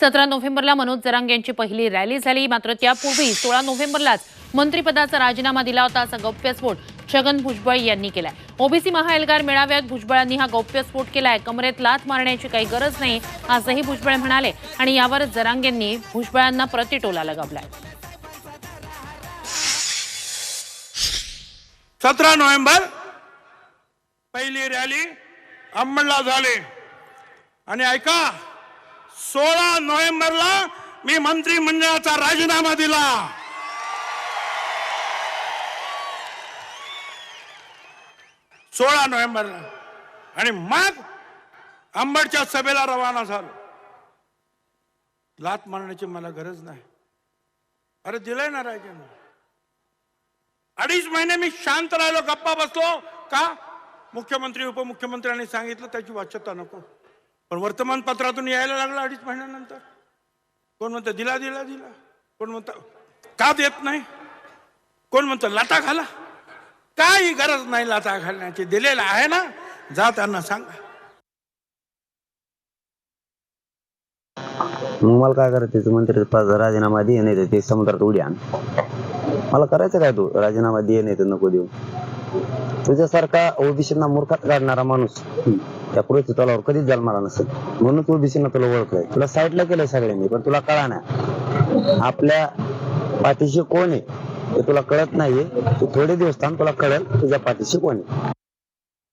सतरा नोव्हेंबरला मनोज जरांग यांची पहिली रॅली झाली. मात्र त्यापूर्वी सोळा नोव्हेंबरलाच मंत्रिपदाचा राजीनामा दिला होता असा गौप्यस्फोट छगन भुजबळ यांनी केलाय. ओबीसी महाएल्गार मेळाव्यात भुजबळांनी हा गौप्यस्फोट केलाय. कमरेत लाथ मारण्याची काही गरज नाही असंही भुजबळ म्हणाले आणि यावर जरांग यांनी भुजबळांना प्रतिटोला लगावलाय. सतरा नोव्हेंबर पहिली रॅली अंबडला झाली. आणि ऐका सोळा नोव्हेंबरला मी मंत्रिमंडळाचा राजीनामा दिला. सोळा नोव्हेंबरला. आणि मग आंबडच्या सभेला रवाना झालो. लात मारण्याची मला गरज नाही. अरे दिलंय ना राजीनामा अडीच महिने मी शांत राहिलो गप्पा बसलो. का? मुख्यमंत्री उपमुख्यमंत्र्यांनी सांगितलं त्याची वाच्यता नको. पण वर्तमानपत्रातून यायला लागलं अडीच महिन्यानंतर. कोण म्हणतं दिला दिला दिला. कोण म्हणतं का देत नाही? कोण म्हणतं लाटा घाला. काही गरज नाही लाटा घालण्याची. दिलेला आहे ना जा त्यांना सांगा. मग मला काय करायचं? मंत्री राजीनामा दे नाही ते समुद्रात उडी आण. मला करायचं काय तू? राजीनामा दे नाही तर नको देऊ. तुझ्यासारखा ओबीसीना मूर्खात काढणारा माणूस त्या पुढे तलावर कधीच जन्माला नसेल. म्हणून तू ओबीसीना तुला ओळखलंय. तुला साईडला केलंय सगळ्यांनी पण तुला कळा नाही आपल्या पाठीशी कोण आहे ते तुला कळत नाहीये. तू थोडे दिवस थांब तुला कळेल तुझ्या पाठीशी कोण आहे.